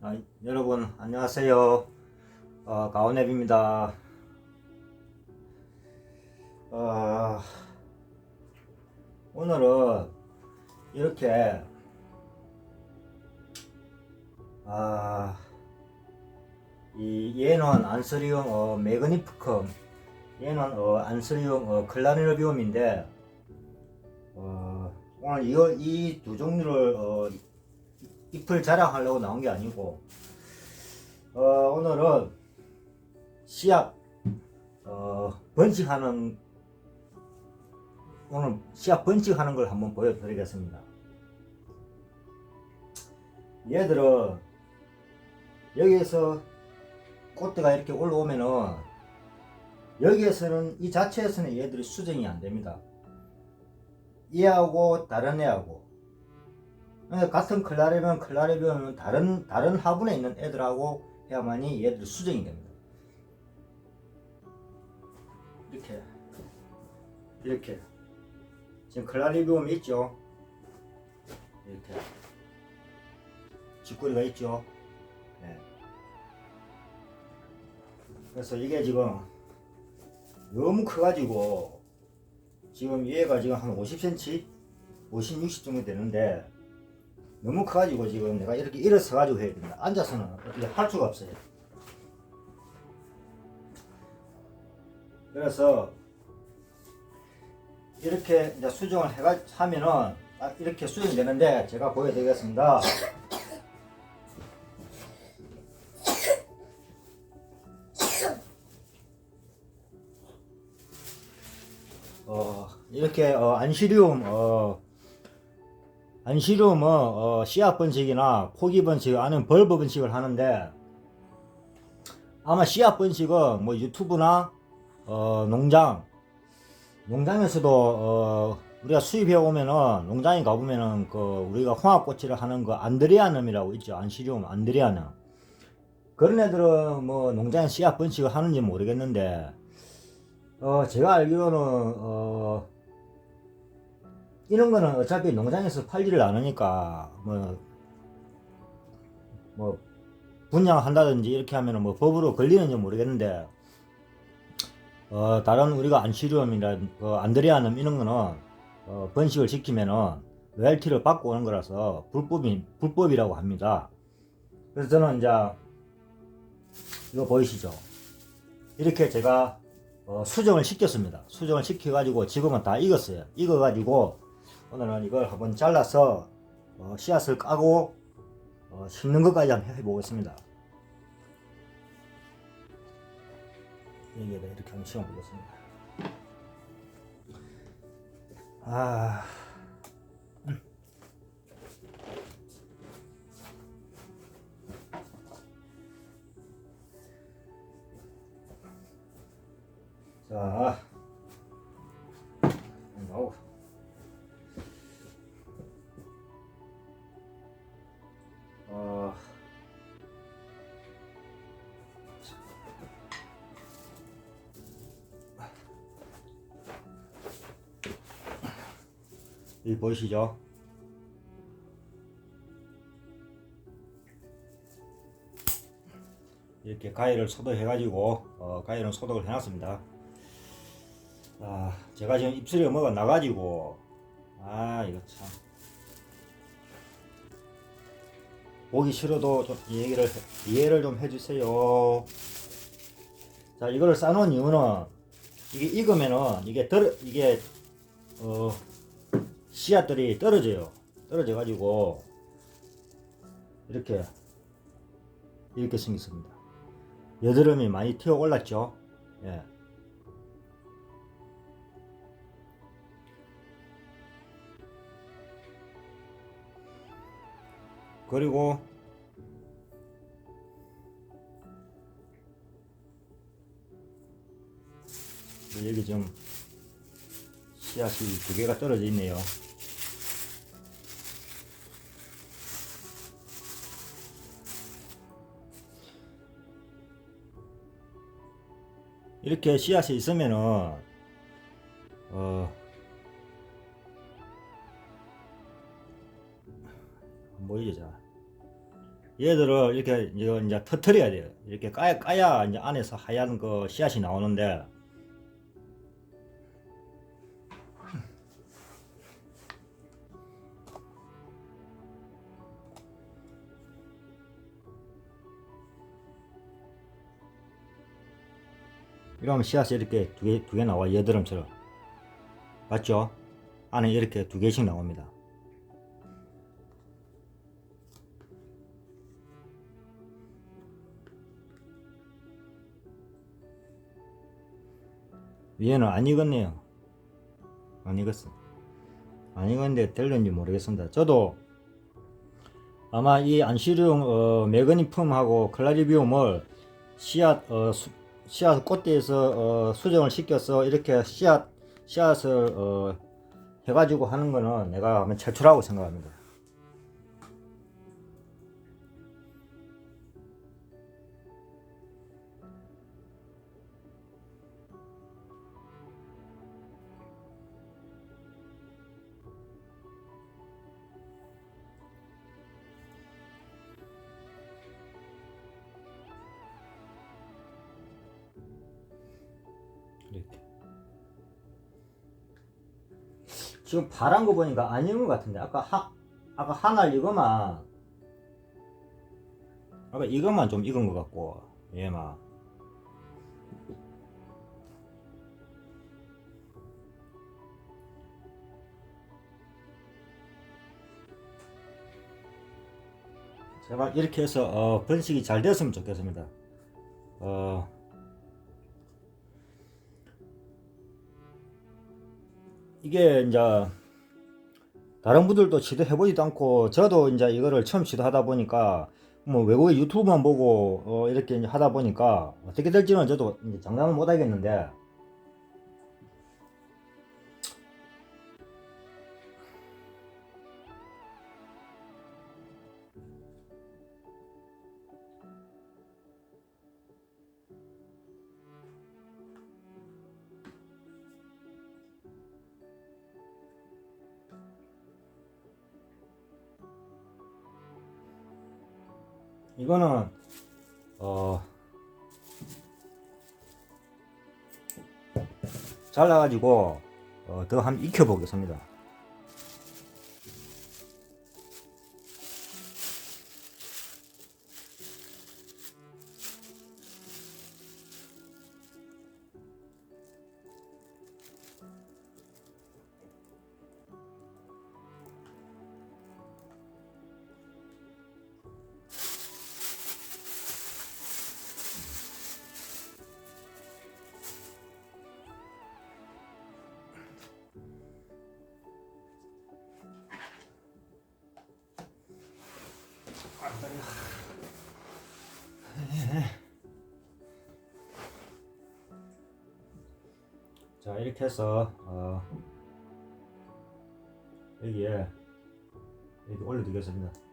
아, 여러분 안녕하세요. 어, 가온앱입니다. 어, 오늘은 이렇게 아, 이 얘는 안스리움 어, 매그니프컴 얘는 어, 안스리움 어, 클라리너비움인데 어, 오늘 이 두 종류를 어, 잎을 자랑하려고 나온 게 아니고 어, 오늘은 씨앗 어, 번식하는 오늘 씨앗 번식하는 걸 한번 보여드리겠습니다. 얘들은 여기에서 꽃대가 이렇게 올라오면은 여기에서는 이 자체에서는 얘들이 수정이 안 됩니다. 얘하고 다른 애하고 같은 클라레면 클라레면 다른 다른 화분에 있는 애들하고 해야만이 얘들이 수정이 됩니다. 이렇게 이렇게 지금 클라리비움 있죠? 이렇게 쥐꼬리가 있죠? 네. 그래서 이게 지금 너무 커가지고 지금 얘가 지금 한 50cm, 50, 60 정도 되는데 너무 커가지고 지금 내가 이렇게 일어서 가지고 해야 됩니다. 앉아서는 어떻게 할 수가 없어요. 그래서 이렇게 이제 수정을 해가 하면은 딱 이렇게 수정이 되는데 제가 보여드리겠습니다. 어, 이렇게 어, 안시리움 어, 안시리움은 어, 씨앗 번식이나 포기 번식 아니면 벌브 번식을 하는데 아마 씨앗 번식은 뭐 유튜브나 어, 농장 농장에서도 어, 우리가 수입해 오면은 농장에 가 보면은 그 우리가 홍합꼬치를 하는 그 안드레아넘이라고 있죠. 안시리움 안드레아넘. 그런 애들은 뭐 농장에 씨앗 번식을 하는지 모르겠는데 어 제가 알기로는 어 이런 거는 어차피 농장에서 팔지를 않으니까 뭐, 뭐, 분양한다든지 이렇게 하면은 뭐 법으로 걸리는지 모르겠는데, 어, 다른 우리가 안시리움이나 그 안드레아눔 이런 거는, 어, 번식을 시키면은 로얄티를 받고 오는 거라서 불법이, 불법이라고 합니다. 그래서 저는 이제, 이거 보이시죠? 이렇게 제가 어, 수정을 시켰습니다. 수정을 시켜가지고 지금은 다 익었어요. 익어가지고 오늘은 이걸 한번 잘라서 어, 씨앗을 까고 어, 심는 것까지 한번 해보겠습니다. 여기에다 이렇게 한번 심어보겠습니다. 아, 음. 자, 여기 보이시죠? 이렇게 가위를 소독해가지고 어, 가위는 소독을 해놨습니다. 아, 제가 지금 입술에 뭐가 나가지고 아 이거 참 보기 싫어도 좀 얘기를 해- 이해를 좀 해주세요. 자 이거를 싸놓은 이유는 이게 익으면은 이게 떨어 이게 어 씨앗들이 떨어져요. 떨어져 가지고 이렇게 이렇게 생겼습니다. 여드름이 많이 튀어 올랐죠. 예. 그리고 여기 좀 씨앗이 두 개가 떨어져 있네요. 이렇게 씨앗이 있으면은 어 보이죠? 자. 얘들을 이렇게 이제 터트려야 돼요. 이렇게 까야, 까야 이제 안에서 하얀 그 씨앗이 나오는데 이러면 씨앗이 이렇게 두 개, 두 개 나와 여드름처럼 맞죠? 안에 이렇게 두 개씩 나옵니다. 위에는 안 익었네요. 안 익었어. 안 익었는데 될는지 모르겠습니다. 저도 아마 이 안시륨 어, 메그니품하고 클라리비움을 씨앗 어, 수, 씨앗 꽃대에서 어, 수정을 시켜서 이렇게 씨앗 씨앗을 어, 해가지고 하는 거는 내가 아마 최초라고 생각합니다. 지금 파란 거 보니까 안 익은 것 같은데. 아까 하 아까 하나 이거만. 아까 이것만 좀 익은 것 같고 얘만. 제발 이렇게 해서 어, 번식이 잘 됐으면 좋겠습니다. 이게 이제 다른 분들도 시도해보지도 않고 저도 이제 이거를 처음 시도하다 보니까 뭐 외국의 유튜브만 보고 어 이렇게 하다 보니까 어떻게 될지는 저도 장담을 못 하겠는데 이거는 어 잘라가지고 어, 더 한번 익혀 보겠습니다. 자 이렇게 해서 어, 여기에 이렇게 올려두겠습니다.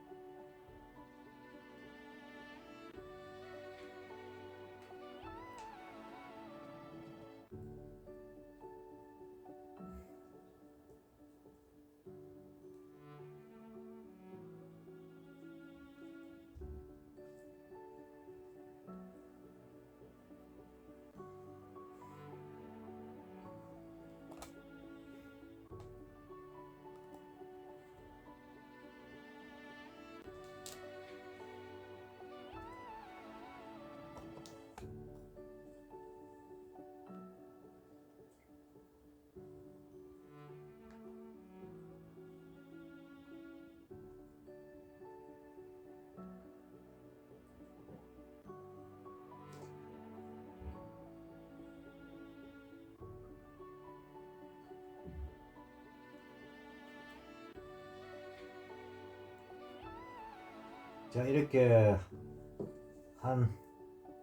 자 이렇게 한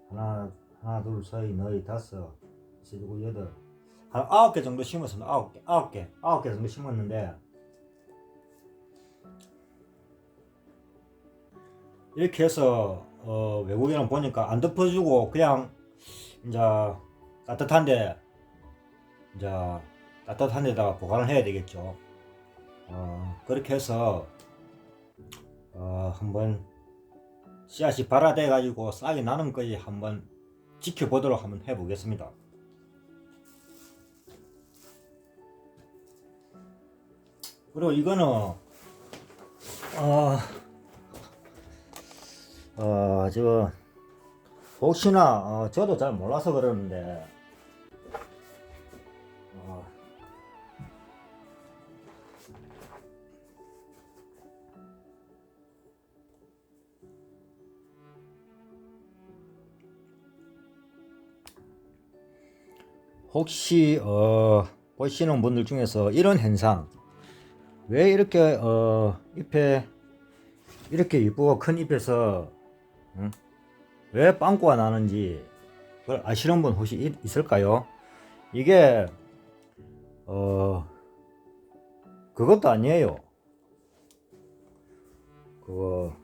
하나 하나 둘셋 넷 다섯 일곱 여덟 한 아홉 개 정도 심었습니다. 아홉 개 아홉 개 아홉 개 정도 심었는데 이렇게 해서 어, 외국인은 보니까 안 덮어주고 그냥 이제 따뜻한데 이제 따뜻한 데다가 보관을 해야 되겠죠. 어, 그렇게 해서 어, 한번 씨앗이 발화돼 가지고 싹이 나는 것까지 한번 지켜보도록 한번 해보겠습니다. 그리고 이거는 어, 어, 저 혹시나 어, 저도 잘 몰라서 그러는데 어, 혹시 어, 보시는 분들 중에서 이런 현상 왜 이렇게 어, 잎에 이렇게 이쁘고 큰 잎에서 응? 왜 빵꾸가 나는지 그걸 아시는 분 혹시 있- 있을까요? 이게 어 그것도 아니에요. 그거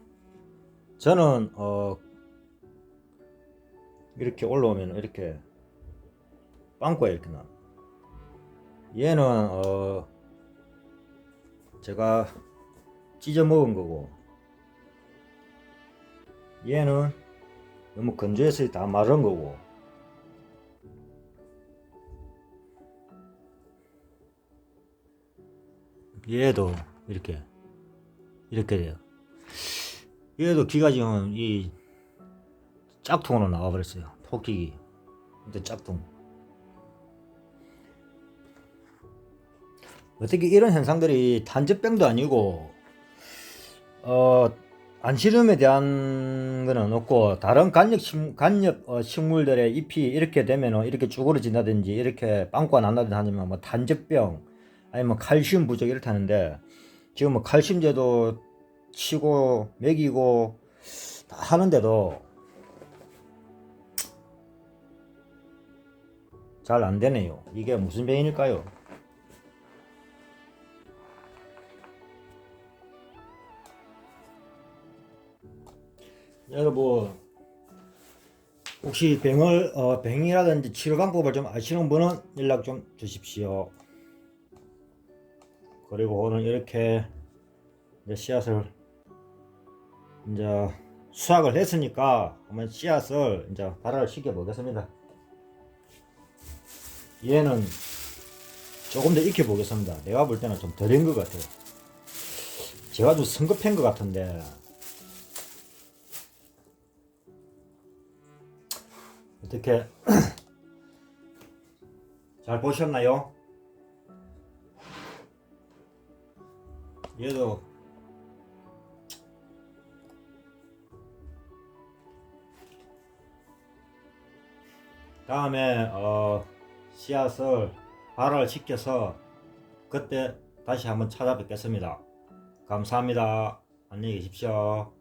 저는 어 이렇게 올라오면 이렇게 빵꾸가 이렇게 나. 얘는 어 제가 찢어 먹은 거고 얘는 너무 건조해서 다 마른 거고. 얘도 이렇게 이렇게 돼요. 얘도 기가 지금 이 짝퉁으로 나와버렸어요. 토끼기 근데 짝퉁 어떻게 이런 현상들이 단접병도 아니고 어 안시름에 대한 거는 없고 다른 간엽 식 간엽 어, 식물들의 잎이 이렇게 되면은 이렇게 쭈그러진다든지 이렇게 빵꾸가 난다든지 하면 뭐 단접병 아니면 칼슘 부족 이렇다는데 지금 뭐 칼슘제도 치고 먹이고 다 하는데도 잘 안 되네요. 이게 무슨 병인일까요? 여러분 혹시 병을 어, 병이라든지 치료 방법을 좀 아시는 분은 연락 좀 주십시오. 그리고 오늘 이렇게 이제 씨앗을 이제 수확을 했으니까 한번 씨앗을 이제 발화를 시켜 보겠습니다. 얘는 조금 더 익혀 보겠습니다. 내가 볼 때는 좀 덜인 것 같아요. 제가 좀 성급한 것 같은데 어떻게 잘 보셨나요? 얘도 다음에 어, 씨앗을 발화를 시켜서 그때 다시 한번 찾아뵙겠습니다. 감사합니다. 안녕히 계십시오.